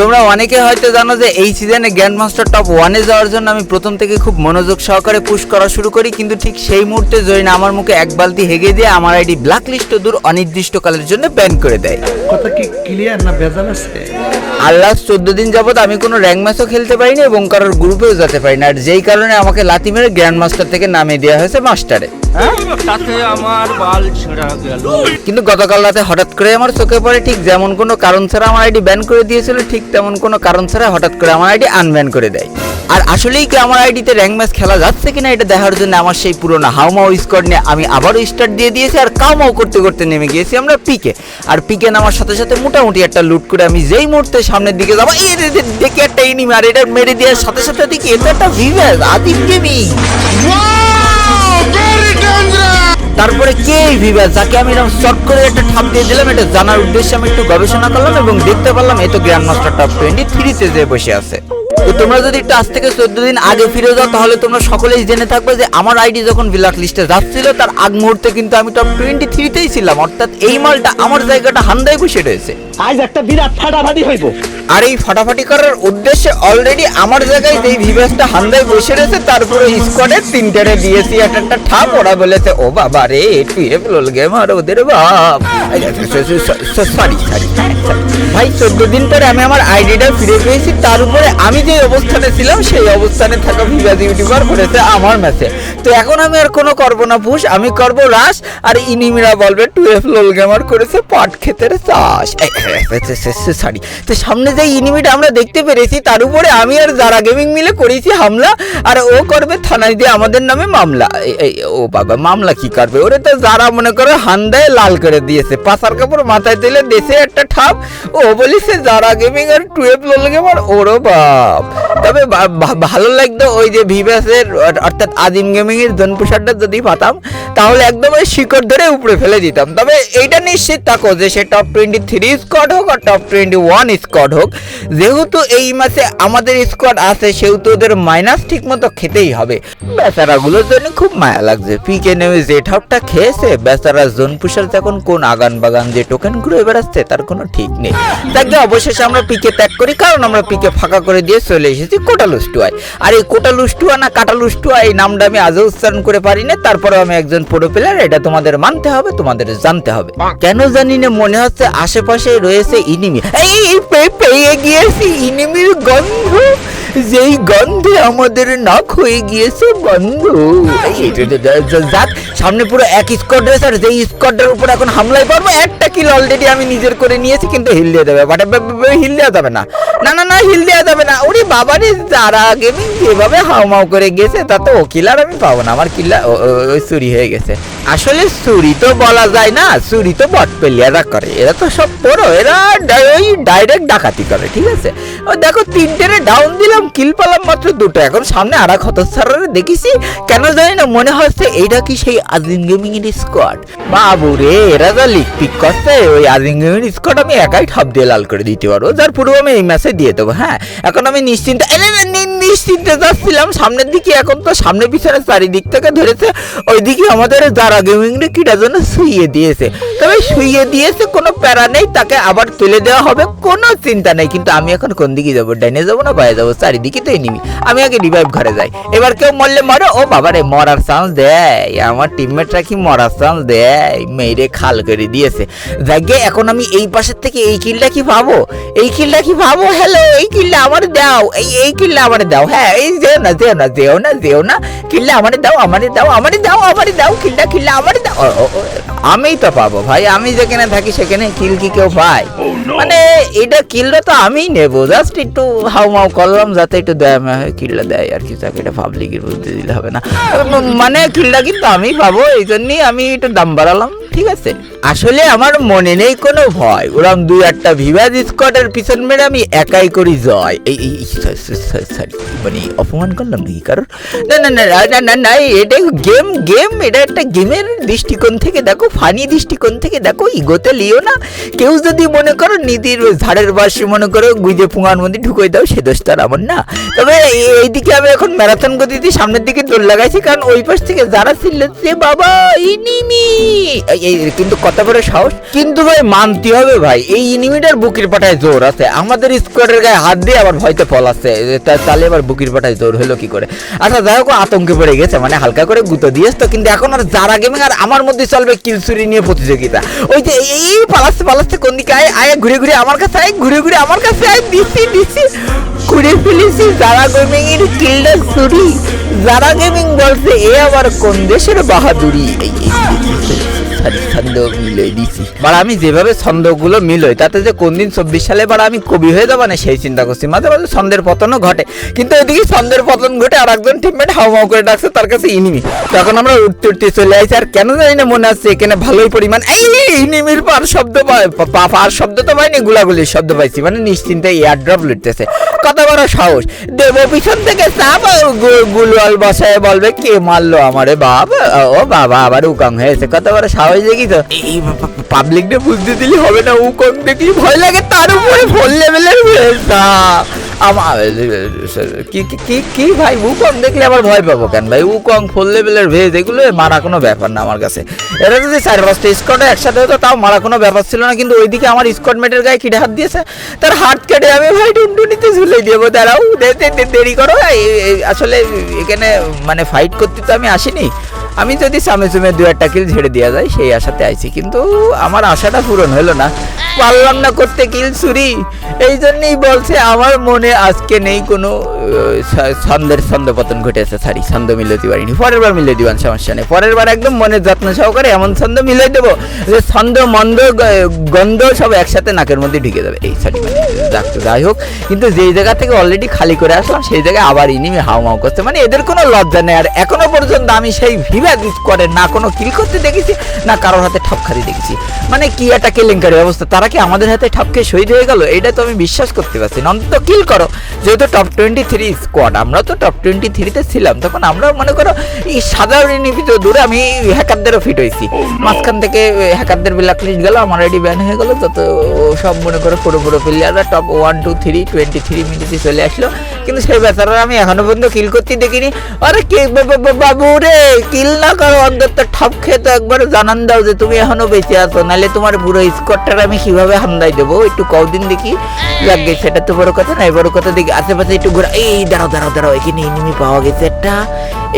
তোমরা অনেকে হয়তো জানো যে এই সিজনে গ্র্যান্ড মাস্টার টপ ওয়ানে যাওয়ার জন্য আমি প্রথম থেকে খুব মনোযোগ সহকারে পুশ করা শুরু করি কিন্তু ঠিক সেই মুহূর্তে জরিনা আমার মুখে এক বালতি হেগে দিয়ে আমার আইডি ব্ল্যাক লিস্ট দূর অনির্দিষ্টকালের জন্য ব্যান করে দেয়। কথা কি ক্লিয়ার না ভেজাল আছে? আর লাস্ট চোদ্দ দিন যাবৎ আমি কোনো র্যাঙ্ক ম্যাচও খেলতে পারিনি এবং কারোর গ্রুপেও যেতে পারি না আর যেই কারণে আমাকে লাথি মেরে গ্র্যান্ড মাস্টার থেকে নামিয়ে দেওয়া হয়েছে মাস্টারে তাতে আমার বাল ছেঁড়া গেল। কিন্তু গতকাল রাতে হঠাৎ করে আমার চোখে পড়ে ঠিক যেমন কোনো কারণ ছাড়া আমার আইডি ব্যান করে দিয়েছিল ঠিক তেমন কোনো কারণ ছাড়া হঠাৎ করে আমার আইডি আনব্যান করে দেয়। আর আসলেই কি আমার আইডিতে র্যাঙ্ক ম্যাচ খেলা যাচ্ছে কিনা এটা দেখার জন্য আমার সেই পুরোনো হাউমাও স্কোয়াড নিয়ে আমি আবারও স্টার্ট দিয়ে দিয়েছি আর কাউমাও করতে করতে নেমে গিয়েছি আমরা পিকে আর পিকে নামার সাথে সাথে মোটামুটি একটা লুট করে আমি যেই মুহূর্তে সামনের দিকে যাব এই দেখে একটা ইনিমি আর এটা মেরে দেওয়ার সাথে সাথে দেখি এটা একটা ভিভ্যাস আদিম গেমিং তারপরে কে এই ভিভাস যাকে আমি এরকম শর্ট করে একটা ঠাপ দিয়ে দিলাম, এটা জানার উদ্দেশ্যে আমি একটু গবেষণা করলাম এবং দেখতে পারলাম এই তো গ্র্যান্ড মাস্টার টপ টোয়েন্টি থ্রিতে যে বসে আছে। তো তোমরা যদি একটু আজ থেকে চোদ্দ দিন আগে ফিরে যাও তাহলে তোমরা সকলেই জেনে থাকবে যে আমার আইডি যখন ব্ল্যাক লিস্টে যাচ্ছিল তার আগ মুহূর্তে কিন্তু আমি টপ টোয়েন্টি থ্রিতেই ছিলাম। অর্থাৎ এই মালটা আমার জায়গাটা হান্দায় বসে রয়েছে। আজ একটা বিরাট ফাটাফাটি হইব। আর এই ফাটাফাটি করার উদ্দেশ্যে অলরেডি আমার জায়গায় যেই ভিভাসটা হান্দায় বসে রয়েছে তারপরে স্কোয়াডের তিনটারে দিয়েছি একটা একটা ঠাপ ওরা বলেছে ও বাবা রে টুয়েলভ লোল গেম আর ওদের বাপ। সরি সরি ভাই চোদ্দ দিন পরে আমি আমার আইডিটা ফিরে পেয়েছি তার উপরে আমি যে অবস্থানে ছিলাম, সেই অবস্থানে থাকা ভিভাস ইউটিউবার করেছে আমার ম্যাচে তো এখন আমি আর কোনো করব না পুষ, আমি করব রাস, আর ইনিমিরা বলবে, টুয়েলভ লোল গেমার করেছে পাট ক্ষেতের চাষ। সরি তো সামনে যে ইনিমিটা আমরা দেখতে পেরেছি, তার উপরে আমি আর যারা গেমিং মিলে করেছি হামলা, আর ও করবে থানায় দিয়ে আমাদের নামে মামলা। ও বাবা, মামলা কি করবে? ওরে তো যারা মনে করে হান্দায় লাল করে দিয়েছে, পাশার কাপড় মাথায় দিলে দেশে একটা ঠাপ, ও বলিছে, যারা গেমিং আর টুয়েলভ লোল গেমার ওরও বাপ তবে ভালো লাগতো ওই যে ভিভাসের, অর্থাৎ আদিম গেমিং এর জনপ্রসারটা যদি পাতাম, তাহলে একদম ওই শিকড় ধরে উপরে ফেলে দিতাম। তবে এইটা নিশ্চিত থাকো যে সে টপ টোয়েন্টি থ্রি স্কোয়াড হোক আর টপ টোয়েন্টি ওয়ান স্কোয়াড হোক, যেহেতু এই মাসে আমাদের স্কোয়াড আছে, সেহেতু ওদের মাইনাস ঠিক মতো খেতেই হবে। বেচারাগুলোর জন্য খুব মায়া লাগছে। পিকে নেমে যে ঠাপটা খেয়েছে, বেচারা জোন পুষার যখন কোন আগান বাগান যে টোকেন ঘুরে বেড়াচ্ছে, তার কোনো ঠিক নেই। তাকে অবশেষে আমরা পিকে ত্যাগ করি, কারণ আমরা পিকে ফাঁকা করে দিয়ে চলে এসেছি কোটালুস্টুয়ায় আর এই কোটালুস্টুয়া না কাটালুস্টুয়া এই নামটা আমি আজও উচ্চারণ করে পারি না তারপরে আমি একজন প্রো প্লেয়ার এটা তোমাদের মানতে হবে, তোমাদের জানতে হবে। কেন জানি না, মনে হচ্ছে আশেপাশে রয়েছে ইনিমি। এই পেয়ে গিয়েছি ইনিমির গন্ধ, যেই গন্ধে আমাদের নাক হয়ে গিয়েছে বন্ধ সামনে পুরো এক স্কোয়াড রয়েছে, আর যেই স্কোয়াডের উপর এখন হামলায় পারব একটা কিল অলরেডি আমি নিজের করে নিয়েছি, কিন্তু হিল দিয়ে দেবে বাট হিল দেওয়া যাবে না। না না না, হিল দেওয়া যাবে না। ওরে বাবারে যারা গেমিং যেভাবে হাউমাউ করে গেছে তা তো ও কিলার আমি পাবো না। আমার কিল্লা ওই চুরি হয়ে গেছে। আসলে চুরি তো বলা যায় না, চুরি তো বট প্লেয়াররা করে। এরা তো সব বড়, এরা ওই ডাইরেক্ট ডাকাতি করে, ঠিক আছে? ও দেখো তিনটে ডাউন দিলাম কিল পেলাম মাত্র দুটো। এখন সামনে আর এক হতসারে দেখেছি, কেন জানি না, মনে হচ্ছে এইটা কি সেই আজিম গেমিং এর স্কোয়াড বাবু রে, এরা যা লিক পিক করছে, ওই আজিম গেমিং এর স্কোয়াড আমি একাই ঠাপ দিয়ে লাল করে দিতে পারব। যার পুরো আমি এই ম্যাচে দিয়ে দেবো হ্যাঁ? এখন আমি নিশ্চিন্তে নিশ্চিন্তে যাচ্ছিলাম, সামনের দিকে এখন তো সামনে পিছনে চারিদিক থেকে ধরেছে, ওইদিকে আমাদের যারা গেমিং রে কিটা জন্য শুইয়ে দিয়েছে। তবে শুইয়ে দিয়েছে, কোনো প্যারা নেই, তাকে আবার তুলে দেওয়া হবে, কোনো চিন্তা নেই, কিন্তু আমি এখন কোন দিকে যাব? ডাইনে যাব না বাইরে যাব? চারিদিকে তো এনিমি আমি আগে রিভাইভ ঘরে যাই। এবার কেউ মরলে মরে? ও বাবা রে, মরার চান্স দেয়। আমার টিমমেটরা কি মরার চান্স দেয়? মেরে খাল করে দিয়েছে। যাকে এখন আমি এই পাশের থেকে এই কিলটা কি পাবো এই কিলটা কি পাবো হ্যালো এই কিলটা আমার দাও এই এই কিলটা আমার দাও হ্যাঁ এই যেও না যেও না যেও না যেও না কিলটা আমারে দাও আমার দাও আমার দাও আমার দাও কিলটা কিলটা আমার দাও আমিই তো পাবো ভাই আমি যেখানে থাকি সেখানে কিল কি কেউ পায়? মানে এটা কিলটা তো আমিই নেব জাস্ট একটু হাউ মাউ করলাম যাতে একটু দয়া হয়ে কিলটা দেয় আর কি তাকে এটা পাবলিকের বুঝতে দিলে হবে না। মানে কিলটা কিন্তু আমি পাবো এই জন্যই আমি একটু দাম বাড়ালাম। ঠিক আছে। আসলে আমার মনে নেই কোনো ভয়। ওরম দুই একটা ভিভাজ স্কোয়াডের পিছন মেরে আমি একাই করি জয়। এই সরি মানে অপমান করলাম নাকি কারণ না না না না, না না এটা গেম গেম এটা একটা গেমের দৃষ্টিকোণ থেকে দেখো ফানি দৃষ্টিকোণ থেকে দেখো ইগোতে লিও না। কেউ যদি মনে করো নীতির ঝাড়ের বাসি মনে করো গুজে পুঙার মধ্যে ঢুকে দাও সে দোষটা আর আমার না। তবে এইদিকে আমি এখন ম্যারাথন গতিতে সামনের দিকে দৌড় লাগাইছি কারণ ওই পাশ থেকে যারা ছিল সে বাবা ইনিমি! এই কিন্তু কত বড় সাহস কিন্তু ভাই মানতে হবে ভাই এই ইনিমিটার বুকির পাটায় জোর আছে আমাদের স্কোয়াডের গায়ে হাত দিয়ে আবার ভয়তে তাহলে বুকির পাটায় জোর হলো কি করে আচ্ছা যাই হোক আতঙ্কে পড়ে গেছে মানে হালকা করে গুঁতো দিয়েছ তো কিন্তু এখন আর যারা গেমিং আর আমার মধ্যে চলবে নিয়ে প্রতিযোগিতা ওই যে এই- পালাচ্ছে পালাচ্ছে কোন দিকে আয় আয় ঘুরে ঘুরে আমার কাছে আয় ঘুরে ঘুরে আমার কাছে আয় দিচ্ছি দিচ্ছি ঘুরে ফেলেছি যারা গেমিং এর চুরি যারা গেমিং বলছে এ আবার কোন দেশের বাহাদুরি ছন্দ মিলই দিছি। বাড়া, আমি যেভাবে ছন্দগুলো মিলই, তাতে যে কোন দিন চব্বিশ সালে বাড়া আমি কবি হয়ে যাব না, সেই চিন্তা করছি। মাঝে মাঝে ছন্দের পতনও ঘটে। কিন্তু এদিকে ছন্দের পতন ঘটে আর একজন টিমমেট হাও হাও করে ডাকছে, তার কাছে ইনিমি। তখন আমরা উঠতে উঠতে চলে আসি আর কেন জানি না মনে আছে, এখানে ভালোই পরিমাণ এই ইনিমির পার শব্দ পার শব্দ তো পাইনি, গুলাগুলির শব্দ পাইছি মানে নিশ্চিন্তে এয়ার ড্রপ লুটতেছে। কত বড় সাহস। দেব পিছন থেকে চাপ গুলওয়াল বসায় বলবে, কে মারলো আমারে বাবা ও বাবা, আবার উকাং হয়েছে কত বড় সাহস। দেখি তো। এই পাবলিক বুঝতে দিলি হবে না উকং দেখলি ভয় লাগে, তার উপরে ফোন লেভেলের ভেসা আমার কি, কি- কি ভাই উকং দেখলে আবার ভয় পাবো কেন ভাই? উকং ফুল লেভেলের ভেজ, এগুলো মারা কোনো ব্যাপার না আমার কাছে। এরা যদি চার পাঁচটা স্কোয়াডে একসাথে হতো, তাও মারা কোনো ব্যাপার ছিল না, কিন্তু ওইদিকে আমার স্কোয়াড মেটের গায়ে কিটে হাত দিয়েছে। তার হাত কেটে আমি ভাই টুনটুনিতে ঝুলে দেবো দাঁড়াও দেরি করো আসলে এখানে মানে ফাইট করতে তো আমি আসিনি। আমি যদি সামনে সুমে দু একটা কিল ঝেড়ে দেওয়া যায় সেই আশাতে আইছি। কিন্তু আমার আশাটা পূরণ হলো না। পারলাম না করতে কিল চুরি। এই জন্যই বলছে, আমার মনে আজকে নেই কোনো ছন্দের ছন্দ পতন ঘটেছে সরি ছন্দ মিলে দিতে পারিনি পরের বার মিলে দিবান, সমস্যা নেই। পরের বার একদম মনের যত্ন সহকারে এমন ছন্দ মিলে দেবো যে ছন্দ, মন্দ গন্ধ সব একসাথে নাকের মধ্যে ঢুকে যাবে। এই সরি মানে যাই হোক। কিন্তু যেই জায়গা থেকে অলরেডি খালি করে আসলাম, সেই জায়গায় আবার ইনিমি হাও মাও করছে। মানে এদের কোনো লজ্জা নেই। আর এখনও পর্যন্ত আমি সেই ভিভা করে না কোনো কিল করতে দেখেছি না কারোর হাতে ঠপ খারি দেখেছি। মানে কি একটা কেলেঙ্কারি অবস্থা? তারা কি আমাদের হাতে ঠপকে শহীদ হয়ে গেল? এটা তো আমি বিশ্বাস করতে পারছি না। অন্তত কিল করো। যেহেতু টপ টোয়েন্টি থ্রি স্কোয়াড আমরা তো টপ টোয়েন্টি থ্রিতে ছিলাম। তখন আমরাও মনে করো এই সাধারণ নিবিত দূরে আমি হ্যাকারদেরও ফিট হয়েছি। মাঝখান থেকে হ্যাকারদের ব্ল্যাক লিস্ট গেল আমার আইডি ব্যান হয়ে গেল। তত সব মনে করো পুরো পুরো প্লেয়াররা top one two three twenty three মিনিটে চলে আসলো। কিন্তু সেই বেচারা আমি এখনও পর্যন্ত কিল করতে দেখিনি। আরে কে বাবু রে কিল না করো, অন্তত ঠপ খেয়ে তো একবার জানান দাও যে তুমি এখনও বেঁচে আছো, নাহলে তোমার পুরো স্কোয়াডটার আমি কীভাবে হামদাই দেবো? একটু কদিন দেখি। লাগে সেটা তো বড় কথা নয়, বড় কথা দেখি। আশেপাশে একটু ঘোরা, এই দাঁড়াও দাঁড়াও দাঁড়াও, এখানে এনিমি পাওয়া গেছে একটা।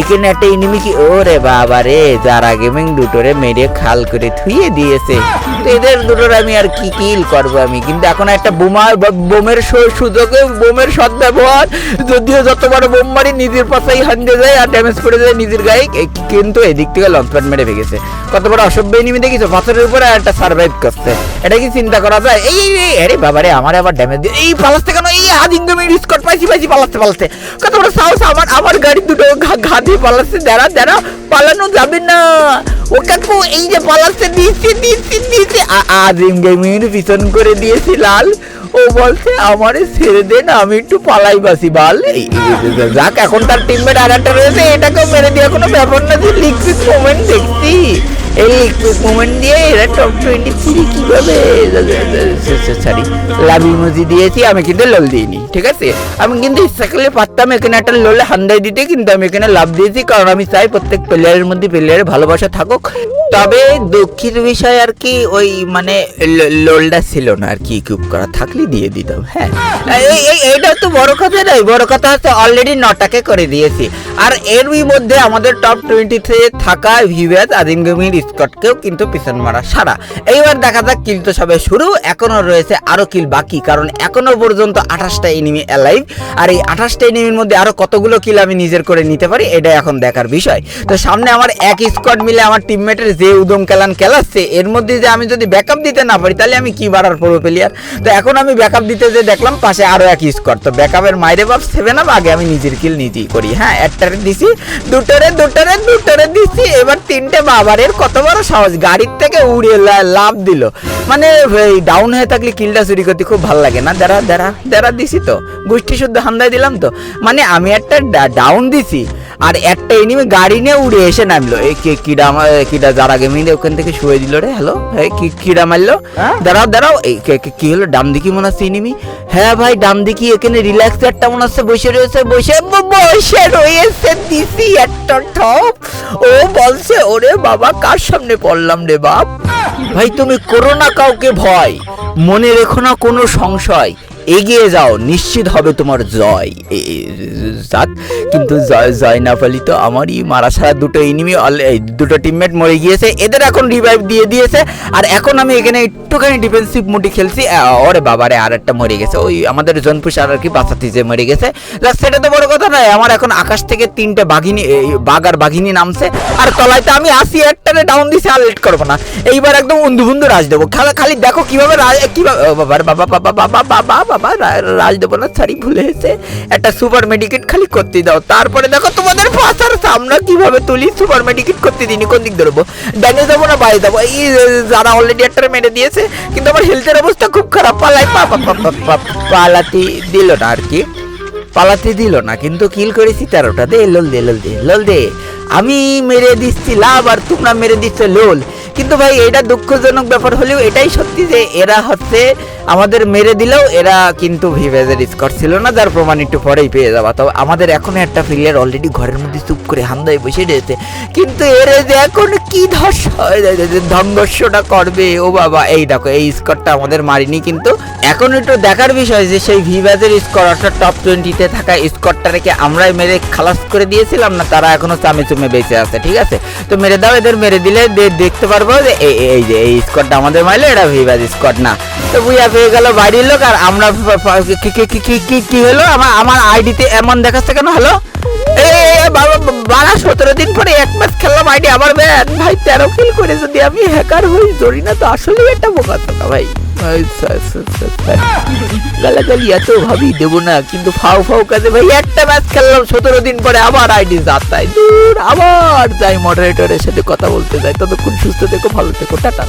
এখানে একটা এনিমি কি? ওরে বাবা রে, যারা গেমিং দুটোরে মেরে খাল করে থুইয়ে দিয়েছে। তো এদের দুটোর আমি আর কি কিল করব আমি? কিন্তু এখন একটা বোমা বোমের সুযোগে বোমের সৎ ব্যবহার যদিও যতবার বোম মারি, নিজের পাশেই হান্ডে যায় আর ড্যামেজ করে যায় নিজের গায়ে কিন্তু এদিক থেকে লঞ্চ প্যাড মেরে ভেঙেছে কত বড় অসভ্য এনিমি দেখিছো? পাথরের উপরে একটা সার্ভাইভ করছে। এটা কি চিন্তা করা যায়? এই আরে বাবারে, আমার আবার ড্যামেজ দিয়ে এই থেকে কেন? আদিঙ্গমি স্কট পাইছি পাইছি করে দিয়েছি লাল। ও বলছে, আমারে ছেড়ে দে না, আমি একটু পালাই বাসি, বাল। যাক, এখন তার টিমমেট আর একটা রয়েছে, এটাকেও মেরে দেওয়া কোনো ব্যাপার না, যে লিকুইড মোমেন্ট দেখছি। এই মোমেন্ট দিয়ে এরা টপ টোয়েন্টি থ্রি কীভাবে? সরি, লাভ ইমোজি দিয়েছি, আমি কিন্তু লোল দিইনি, ঠিক আছে? আমি কিন্তু ইচ্ছা পারতাম, এখানে একটা লোলে হান্দাই দিতে, কিন্তু আমি এখানে লাভ দিয়েছি, কারণ আমি চাই প্রত্যেক প্লেয়ারের মধ্যে প্লেয়ারের ভালোবাসা থাকুক। তবে দুঃখের বিষয় আর কি, ওই মানে লোলটা ছিল না আর কি ইকুইপ করা, থাকলে দিয়ে দিতাম হ্যাঁ। এই এই এইটা তো বড় কথা নয়, বড় কথা হচ্ছে অলরেডি নটাকে করে দিয়েছি। আর এরই মধ্যে আমাদের টপ টোয়েন্টিতে থাকা ভিভাস আদিম গেমির স্কটকেও কিন্তু পিছন মারা সারা। এইবার দেখা যাক কিল তো সবে শুরু এখনও রয়েছে আরও কিল বাকি, কারণ এখনও পর্যন্ত আঠাশটা এনিমি অ্যালাইভ আর এই আঠাশটা এনিমির মধ্যে আরও কতগুলো কিল আমি নিজের করে নিতে পারি এটা এখন দেখার বিষয়। তো সামনে আমার এক স্কোয়াড মিলে আমার টিমমেটের যে উদম কেলান খেলাচ্ছে, এর মধ্যে যে আমি যদি ব্যাকআপ দিতে না পারি, তাহলে আমি কি বাড়ার পড়ব প্লেয়ার তো এখন আমি ব্যাকআপ দিতে যে দেখলাম, পাশে আরও এক স্কট তো ব্যাকআপের মাইরে বাপ সেভেন আপ আগে আমি নিজের কিল নিজেই করি। হ্যাঁ একটারে দিছি, দুটারে দুটারে দুটারে দিছি, এবার তিনটে বাবারের কত বড় সহজ গাড়ির থেকে উড়ে লাভ দিল। মানে এই ডাউন হয়ে থাকলে কিলটা চুরি করতে খুব ভালো লাগে। না, দাঁড়া দাঁড়া দাঁড়া দিছি তো। গোষ্ঠী শুদ্ধ হামদায় দিলাম তো। মানে আমি একটা ডাউন দিছি। আর একটা এনিমি গাড়ি নিয়ে উড়ে এসে নামলো। এই কে কিডা কিডা যারা গেমিং ওখান থেকে শুয়ে দিল রে হ্যালো কি কিডা মারলো? দাঁড়াও দাঁড়াও এই কে- হলো? ডাম দিকি মনে হচ্ছে এনিমি হ্যাঁ ভাই ডাম দিকি এখানে রিল্যাক্স একটা মনে হচ্ছে বসে রয়েছে বসে বসে রয়েছে দিছি একটা ঠপ ও বলছে ওরে বাবা কার সামনে পড়লাম রে বাপ? ভাই তুমি করো না কাউকে ভয়। মনে রেখো না কোনো সংশয়। এগিয়ে যাও, নিশ্চিত হবে তোমার জয়। কিন্তু জয় জয় না পালি তো আমারই মারা ছাড়া দুটো এনিমি দুটো টিমমেট মরে গিয়েছে। এদের এখন রিভাইভ দিয়ে দিয়েছে। আর এখন আমি এখানে একটুখানি ডিফেন্সিভ মোডে খেলছি ওরে বাবারে আর একটা মরে গেছে। ওই আমাদের জনপুষ আর কি বাঁচাতে যে মরে গেছে। সেটা তো বড় কথা নয়, আমার এখন আকাশ থেকে তিনটে বাঘিনী বাঘ আর বাঘিনী নামছে, আর তলায় তো আমি আসি, একটারে ডাউন দিছে, আর লেট করব না। এইবার একদম উন্দু বুন্দু রাজ দেবো। খালি খালি দেখো কীভাবে রাজ কীভাবে বাবার বাবা বাবা বাবা বাবা বাবা রাজ দেবো না সরি ভুলে এসে একটা সুপার মেডিকেট খালি করতে দাও। তারপরে দেখো তোমাদের পাশার সামনে কীভাবে তুলি সুপার মেডিকেট করতে দিনি কোন দিক ধরবো? ডানে যাব না বাইরে যাব? এই, যারা অলরেডি একটা মেরে দিয়েছে কিন্তু আমার হেলথের অবস্থা খুব খারাপ। পালাই পালাতে দিল না আর কি। পালাতে দিল না, কিন্তু কিল করেছি তেরোটা দে লোল দে লোল দে লোল দে। আমি মেরে দিচ্ছি লাভ আর তোমরা মেরে দিচ্ছ লোল কিন্তু ভাই, এটা দুঃখজনক ব্যাপার হলেও এটাই সত্যি যে এরা হচ্ছে আমাদের মেরে দিলেও এরা কিন্তু ভিভেজের স্কোর ছিল না, যার প্রমাণ একটু পরেই পেয়ে যাবা। তবে আমাদের এখনও একটা প্লেয়ার অলরেডি ঘরের মধ্যে চুপ করে হান্দায় বসে রয়েছে। কিন্তু এর যে এখন কি ধস ধ্বংসটা করবে, ও বাবা। এই দেখো, এই স্কোরটা আমাদের মারিনি, কিন্তু এখন একটু দেখার বিষয় যে সেই ভিভাজের স্কোর অর্থাৎ টপ টোয়েন্টিতে থাকা স্কোরটাকে আমরাই মেরে খালাস করে দিয়েছিলাম না, তারা এখনও চামে চুমে বেঁচে আছে, ঠিক আছে? তো মেরে দাও, এদের মেরে দিলে দেখতে পারব যে এই যে এই স্কটটা আমাদের মারলে এটা ভিভাজ স্কট না। তো বুঝা পেয়ে গেল বাড়ির লোক, আর আমরা কি- হলো? আমার আমার আইডিতে এমন দেখাচ্ছে কেন? হলো বারা সতেরো দিন পরে এক ম্যাচ খেললাম আইডি আবার ভাই, তেরো কিল করে যদি আমি হ্যাকার হই জরি না তো আসলে একটা বোকা, ভাই। গালাগালি এত ভাবি দেবো না, কিন্তু ফাউ ফাউ কাজে ভাই, একটা ম্যাচ খেললাম সতেরো দিন পরে আবার আইডি যাতাই দূর, আবার যাই মডারেটরের সাথে কথা বলতে যাই, ততক্ষণ সুস্থ থেকো, ভালো থেকো, টাটা।